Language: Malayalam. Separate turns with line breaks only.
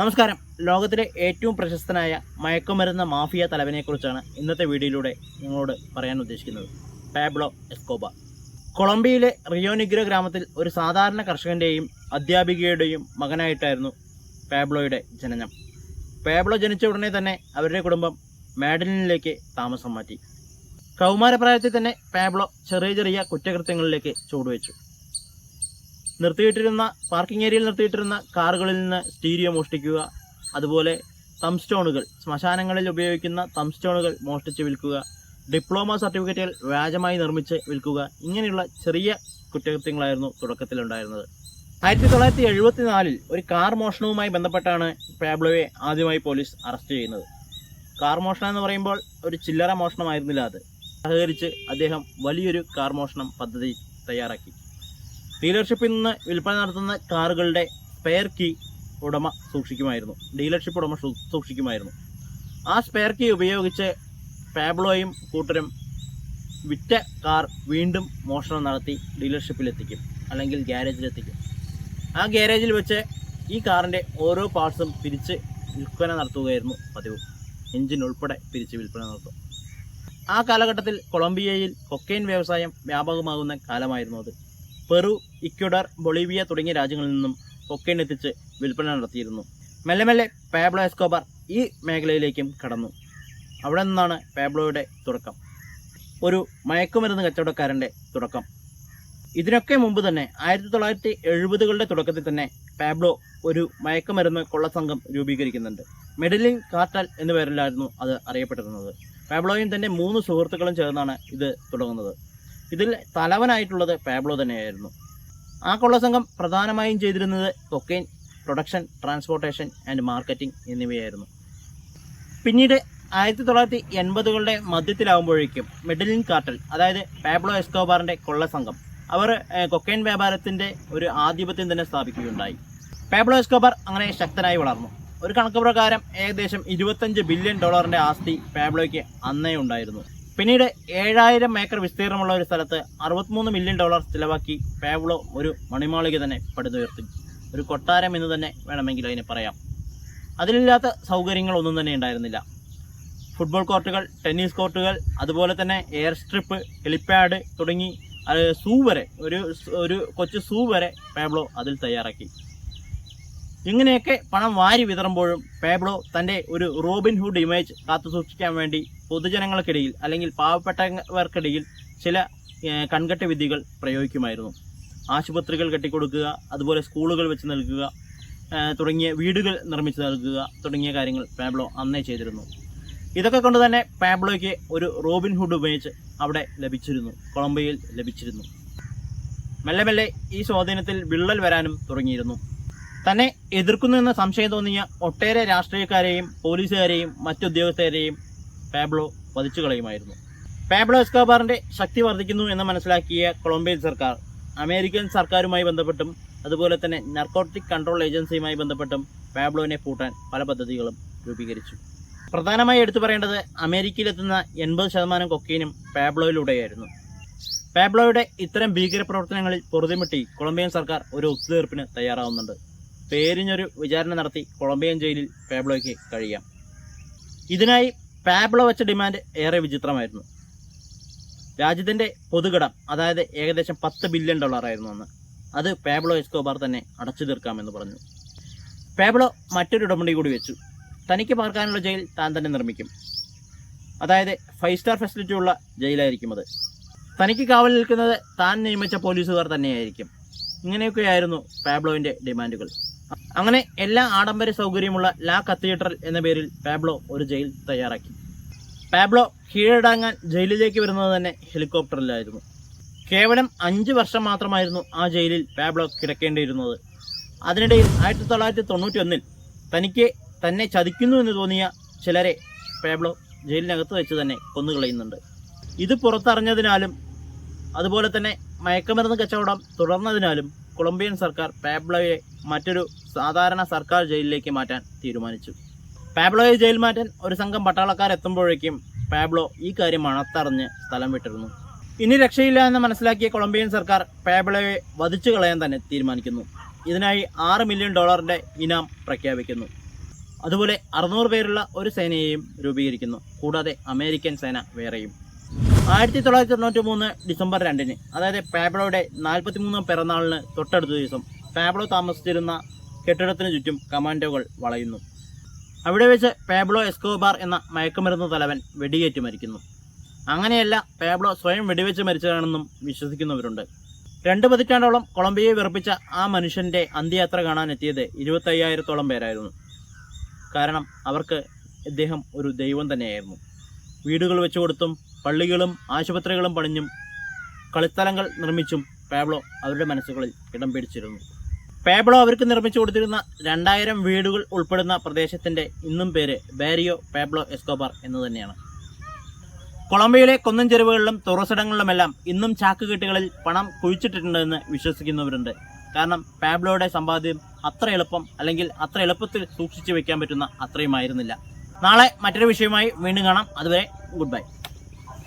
നമസ്കാരം. ലോകത്തിലെ ഏറ്റവും പ്രശസ്തനായ മയക്കുമരുന്ന മാഫിയ തലവനെക്കുറിച്ചാണ് ഇന്നത്തെ വീഡിയോയിലൂടെ നിങ്ങളോട് പറയാൻ ഉദ്ദേശിക്കുന്നത്. പാബ്ലോ എസ്കോബ കൊളംബിയയിലെ റിയോനിഗ്രോ ഗ്രാമത്തിൽ ഒരു സാധാരണ കർഷകന്റെയും അധ്യാപികയുടെയും മകനായിട്ടായിരുന്നു പാബ്ലോയുടെ ജനനം. പാബ്ലോ ജനിച്ച ഉടനെ തന്നെ അവരുടെ കുടുംബം മാഡലിനിലേക്ക് താമസം മാറ്റി. കൗമാരപ്രായത്തിൽ തന്നെ പാബ്ലോ ചെറിയ ചെറിയ കുറ്റകൃത്യങ്ങളിലേക്ക് ചുവടുവെച്ചു. നിർത്തിയിട്ടിരുന്ന പാർക്കിംഗ് ഏരിയയിൽ നിർത്തിയിട്ടിരുന്ന കാറുകളിൽ നിന്ന് സ്റ്റീരിയോ മോഷ്ടിക്കുക അതുപോലെ തംസ്റ്റോണുകൾ ശ്മശാനങ്ങളിൽ ഉപയോഗിക്കുന്ന തംസ്റ്റോണുകൾ മോഷ്ടിച്ച് വിൽക്കുക ഡിപ്ലോമ സർട്ടിഫിക്കറ്റുകൾ വ്യാജമായി നിർമ്മിച്ച് വിൽക്കുക ഇങ്ങനെയുള്ള ചെറിയ കുറ്റകൃത്യങ്ങളായിരുന്നു തുടക്കത്തിലുണ്ടായിരുന്നത്. ആയിരത്തി തൊള്ളായിരത്തി എഴുപത്തിനാലിൽ ഒരു കാർ മോഷണവുമായി ബന്ധപ്പെട്ടാണ് പാബ്ലോയെ ആദ്യമായി പോലീസ് അറസ്റ്റ് ചെയ്യുന്നത്. കാർ മോഷണം എന്ന് പറയുമ്പോൾ ഒരു ചില്ലറ മോഷണമായിരുന്നില്ല അത്. സഹകരിച്ച് അദ്ദേഹം വലിയൊരു കാർ മോഷണം പദ്ധതി തയ്യാറാക്കി. ഡീലർഷിപ്പിൽ നിന്ന് വിൽപ്പന നടത്തുന്ന കാറുകളുടെ സ്പെയർ കീ ഉടമ സൂക്ഷിക്കുമായിരുന്നു. ഡീലർഷിപ്പ് ഉടമ സൂക്ഷിക്കുമായിരുന്നു. ആ സ്പെയർ കീ ഉപയോഗിച്ച് പാബ്ലോയും കൂട്ടരും വിറ്റ കാർ വീണ്ടും മോഷണം നടത്തി ഡീലർഷിപ്പിലെത്തിക്കും അല്ലെങ്കിൽ ഗ്യാരേജിലെത്തിക്കും ആ ഗ്യാരേജിൽ വെച്ച് ഈ കാറിന്റെ ഓരോ പാർട്സും പിരിച്ച് വിൽപ്പന നടത്തുകയായിരുന്നു പതിവ്. എഞ്ചിൻ ഉൾപ്പെടെ പിരിച്ച് വിൽപ്പന നടത്തും. ആ കാലഘട്ടത്തിൽ കൊളംബിയയിൽ കൊക്കൈൻ വ്യവസായം വ്യാപകമാകുന്ന കാലമായിരുന്നു അത്. പെറു ഇക്വഡർ ബൊളീവിയ തുടങ്ങിയ രാജ്യങ്ങളിൽ നിന്നും കൊക്കൈൻ എത്തിച്ച് വിൽപ്പന നടത്തിയിരുന്നു. മെല്ലെ മെല്ലെ പാബ്ലോ എസ്കോബർ ഈ മേഖലയിലേക്കും കടന്നു. അവിടെ നിന്നാണ് പാബ്ലോയുടെ തുടക്കം. ഒരു മയക്കുമരുന്ന് കച്ചവടക്കാരന്റെ തുടക്കം. ഇതിനൊക്കെ മുമ്പ് തന്നെ ആയിരത്തി തൊള്ളായിരത്തി എഴുപതുകളുടെ തുടക്കത്തിൽ തന്നെ പാബ്ലോ ഒരു മയക്കുമരുന്ന് കൊള്ളസംഘം രൂപീകരിക്കുന്നുണ്ട്. മെഡലിൻ കാർട്ടൽ എന്ന പേരിലായിരുന്നു അത് അറിയപ്പെട്ടിരുന്നത്. പാബ്ലോയും തന്നെ മൂന്ന് സുഹൃത്തുക്കളും ചേർന്നാണ് ഇത് തുടങ്ങുന്നത്. ഇതിൽ തലവനായിട്ടുള്ളത് പാബ്ലോ തന്നെയായിരുന്നു. ആ കൊള്ളസംഘം പ്രധാനമായും ചെയ്തിരുന്നത് cocaine production transportation and marketing എന്നിവയായിരുന്നു. പിന്നീട് ആയിരത്തി തൊള്ളായിരത്തി എൺപതുകളുടെ മധ്യത്തിലാകുമ്പോഴേക്കും മെഡലിൻ കാർട്ടൽ അതായത് പാബ്ലോ എസ്കോബാറിന്റെ കൊള്ളസംഘം അവർ കൊക്കൈൻ വ്യാപാരത്തിന്റെ ഒരു ആധിപത്യം തന്നെ സ്ഥാപിക്കുകയുണ്ടായി. പാബ്ലോ എസ്കോബാർ അങ്ങനെ ശക്തനായി വളർന്നു. ഒരു കണക്ക് പ്രകാരം ഏകദേശം ഇരുപത്തഞ്ച് ബില്യൺ ഡോളറിന്റെ ആസ്തി പാബ്ലോയ്ക്ക് അന്നേ ഉണ്ടായിരുന്നു. പിന്നീട് ഏഴായിരം ഏക്കർ വിസ്തീർണമുള്ള ഒരു സ്ഥലത്ത് അറുപത്തിമൂന്ന് മില്യൺ ഡോളർ ചിലവാക്കി പാബ്ലോ ഒരു മണിമാളിക തന്നെ പടുത്തുയർത്തി ഒരു കൊട്ടാരം എന്ന് തന്നെ വേണമെങ്കിൽ അതിനെ പറയാം. അതിലില്ലാത്ത സൗകര്യങ്ങളൊന്നും തന്നെ ഉണ്ടായിരുന്നില്ല. ഫുട്ബോൾ കോർട്ടുകൾ ടെന്നീസ് കോർട്ടുകൾ അതുപോലെ തന്നെ എയർ സ്ട്രിപ്പ് ഹെലിപ്പാഡ് തുടങ്ങി സൂ വരെ ഒരു ഒരു കൊച്ചു സൂ വരെ പാബ്ലോ അതിൽ തയ്യാറാക്കി. ഇങ്ങനെയൊക്കെ പണം വാരി വിതറുമ്പോഴും പേബ്ലോ തന്റെ ഒരു റോബിൻ ഹുഡ് ഇമേജ് കാത്തുസൂക്ഷിക്കാൻ വേണ്ടി പൊതുജനങ്ങൾക്കിടയിൽ അല്ലെങ്കിൽ പാവപ്പെട്ടവർക്കിടയിൽ ചില കൺകെട്ട വിധികൾ പ്രയോഗിക്കുമായിരുന്നു. ആശുപത്രികൾ കെട്ടിക്കൊടുക്കുക അതുപോലെ സ്കൂളുകൾ വെച്ച് നൽകുക തുടങ്ങിയ വീടുകൾ നിർമ്മിച്ച് നൽകുക തുടങ്ങിയ കാര്യങ്ങൾ പാബ്ലോ അന്നേ ചെയ്തിരുന്നു. ഇതൊക്കെ കൊണ്ട് തന്നെ പാബ്ലോയ്ക്ക് ഒരു റോബിൻ ഹുഡ് ഇമേജ് അവിടെ ലഭിച്ചിരുന്നു കൊളംബിയയിൽ ലഭിച്ചിരുന്നു. മെല്ലെ മെല്ലെ ഈ സ്വാധീനത്തിൽ വിള്ളൽ വരാനും തുടങ്ങിയിരുന്നു. തന്നെ എതിർക്കുന്നുവെന്ന് സംശയം തോന്നിയ ഒട്ടേറെ രാഷ്ട്രീയക്കാരെയും പോലീസുകാരെയും മറ്റുദ്യോഗസ്ഥരെയും പാബ്ലോ വധിച്ചു കളയുമായിരുന്നു. പാബ്ലോ എസ്കോബാറിന്റെ ശക്തി വർദ്ധിക്കുന്നു എന്ന് മനസ്സിലാക്കിയ കൊളംബിയൻ സർക്കാർ അമേരിക്കൻ സർക്കാരുമായി ബന്ധപ്പെട്ടും അതുപോലെ തന്നെ നർക്കോട്ടിക് കൺട്രോൾ ഏജൻസിയുമായി ബന്ധപ്പെട്ടും പാബ്ലോനെ പൂട്ടാൻ പല പദ്ധതികളും രൂപീകരിച്ചു. പ്രധാനമായി എടുത്തു പറയേണ്ടത് അമേരിക്കയിലെത്തുന്ന എൺപത് ശതമാനം കൊക്കീനും പാബ്ലോയിലൂടെയായിരുന്നു. പാബ്ലോയുടെ ഇത്തരം ഭീകരപ്രവർത്തനങ്ങളിൽ പൊറുതിമുട്ടി കൊളംബിയൻ സർക്കാർ ഒരു ഒത്തുതീർപ്പിന് തയ്യാറാവുന്നുണ്ട്. പേരിനൊരു വിചാരണ നടത്തി കൊളംബിയൻ ജയിലിൽ പാബ്ലോയ്ക്ക് കഴിയാം. ഇതിനായി പാബ്ലോ വെച്ച ഡിമാൻഡ് ഏറെ വിചിത്രമായിരുന്നു. രാജ്യത്തിന്റെ പൊതുകടം അതായത് ഏകദേശം പത്ത് ബില്യൺ ഡോളറായിരുന്നു അന്ന്. അത് പാബ്ലോ എസ്കോബാർ തന്നെ അടച്ചു തീർക്കാമെന്ന് പറഞ്ഞു. പാബ്ലോ മറ്റൊരു ഉടമ്പടി കൂടി വെച്ചു. തനിക്ക് പാർക്കാനുള്ള ജയിൽ താൻ തന്നെ നിർമ്മിക്കും. അതായത് ഫൈവ് സ്റ്റാർ ഫെസിലിറ്റി ഉള്ള ജയിലായിരിക്കും അത്. തനിക്ക് കാവൽ നിൽക്കുന്നത് താൻ നിയമിച്ച പോലീസുകാർ തന്നെയായിരിക്കും. ഇങ്ങനെയൊക്കെയായിരുന്നു പാബ്ലോവിന്റെ ഡിമാൻഡുകൾ. അങ്ങനെ എല്ലാ ആഡംബര സൗകര്യമുള്ള ലാ കത്തീഡ്രൽ എന്ന പേരിൽ പാബ്ലോ ഒരു ജയിൽ തയ്യാറാക്കി. പാബ്ലോ കീഴടങ്ങാൻ ജയിലിലേക്ക് വരുന്നത് തന്നെ ഹെലികോപ്റ്ററിലായിരുന്നു. കേവലം അഞ്ച് വർഷം മാത്രമായിരുന്നു ആ ജയിലിൽ പാബ്ലോ കിടക്കേണ്ടിയിരുന്നത്. അതിനിടയിൽ ആയിരത്തി തൊള്ളായിരത്തി തൊണ്ണൂറ്റി ഒന്നിൽ തനിക്ക് തന്നെ ചതിക്കുന്നു എന്ന് തോന്നിയ ചിലരെ പാബ്ലോ ജയിലിനകത്ത് വെച്ച് തന്നെ കൊന്നുകളയുന്നുണ്ട്. ഇത് പുറത്തറിഞ്ഞതിനാലും അതുപോലെ തന്നെ മയക്കുമരുന്ന് കച്ചവടം തുടർന്നതിനാലും കൊളംബിയൻ സർക്കാർ പാബ്ലോയെ മറ്റൊരു സാധാരണ സർക്കാർ ജയിലിലേക്ക് മാറ്റാൻ തീരുമാനിച്ചു. പാബ്ലോയെ ജയിൽ മാറ്റാൻ ഒരു സംഘം പട്ടാളക്കാർ എത്തുമ്പോഴേക്കും പാബ്ലോ ഈ കാര്യം മണത്തറിഞ്ഞ് സ്ഥലം വിട്ടിരുന്നു. ഇനി രക്ഷയില്ല എന്ന് മനസ്സിലാക്കിയ കൊളംബിയൻ സർക്കാർ പാബ്ലോയെ വധിച്ചു കളയാൻ തന്നെ തീരുമാനിക്കുന്നു. ഇതിനായി ആറ് മില്യൺ ഡോളറിന്റെ ഇനാം പ്രഖ്യാപിക്കുന്നു. അതുപോലെ അറുന്നൂറ് പേരുള്ള ഒരു സേനയെയും രൂപീകരിക്കുന്നു. കൂടാതെ അമേരിക്കൻ സേന വേറെയും. ആയിരത്തി തൊള്ളായിരത്തി തൊണ്ണൂറ്റി മൂന്ന് ഡിസംബർ രണ്ടിന് അതായത് പാബ്ലോയുടെ നാൽപ്പത്തിമൂന്നാം പിറന്നാളിന് തൊട്ടടുത്ത ദിവസം പാബ്ലോ താമസിച്ചിരുന്ന കെട്ടിടത്തിന് ചുറ്റും കമാൻഡോകൾ വളയുന്നു. അവിടെ വെച്ച് പാബ്ലോ എസ്കോബാർ എന്ന മയക്കുമരുന്ന് തലവൻ വെടിയേറ്റ് മരിക്കുന്നു. അങ്ങനെയല്ല പാബ്ലോ സ്വയം വെടിവെച്ച് മരിച്ചതാണെന്നും വിശ്വസിക്കുന്നവരുണ്ട്. രണ്ട് പതിറ്റാണ്ടോളം കൊളംബിയയെ വിറപ്പിച്ച ആ മനുഷ്യന്റെ അന്ത്യയാത്ര കാണാൻ എത്തിയത് ഇരുപത്തയ്യായിരത്തോളം പേരായിരുന്നു. കാരണം അവർക്ക് ഇദ്ദേഹം ഒരു ദൈവം തന്നെയായിരുന്നു. വീടുകൾ വെച്ചു കൊടുത്തും പള്ളികളും ആശുപത്രികളും പണിഞ്ഞും കളിസ്ഥലങ്ങൾ നിർമ്മിച്ചും പാബ്ലോ അവരുടെ മനസ്സുകളിൽ ഇടം പിടിച്ചിരുന്നു. പാബ്ലോ അവർക്ക് നിർമ്മിച്ചു കൊടുത്തിരുന്ന രണ്ടായിരം വീടുകൾ ഉൾപ്പെടുന്ന പ്രദേശത്തിന്റെ ഇന്നും പേര് ബാരിയോ പാബ്ലോ എസ്കോബാർ എന്ന് തന്നെയാണ്. കൊളംബിയയിലെ കുന്നൻ ചെരുവുകളിലും തുറസിടങ്ങളിലുമെല്ലാം ഇന്നും ചാക്കുകെട്ടുകളിൽ പണം കുഴിച്ചിട്ടിട്ടുണ്ടെന്ന് വിശ്വസിക്കുന്നവരുണ്ട്. കാരണം പാബ്ലോയുടെ സമ്പാദ്യം അത്ര എളുപ്പം അല്ലെങ്കിൽ അത്ര എളുപ്പത്തിൽ സൂക്ഷിച്ചു വെക്കാൻ പറ്റുന്ന അത്രയുമായിരുന്നില്ല. നാളെ മറ്റൊരു വിഷയമായി വീണ്ടും കാണാം. അതുവരെ ഗുഡ് ബൈ.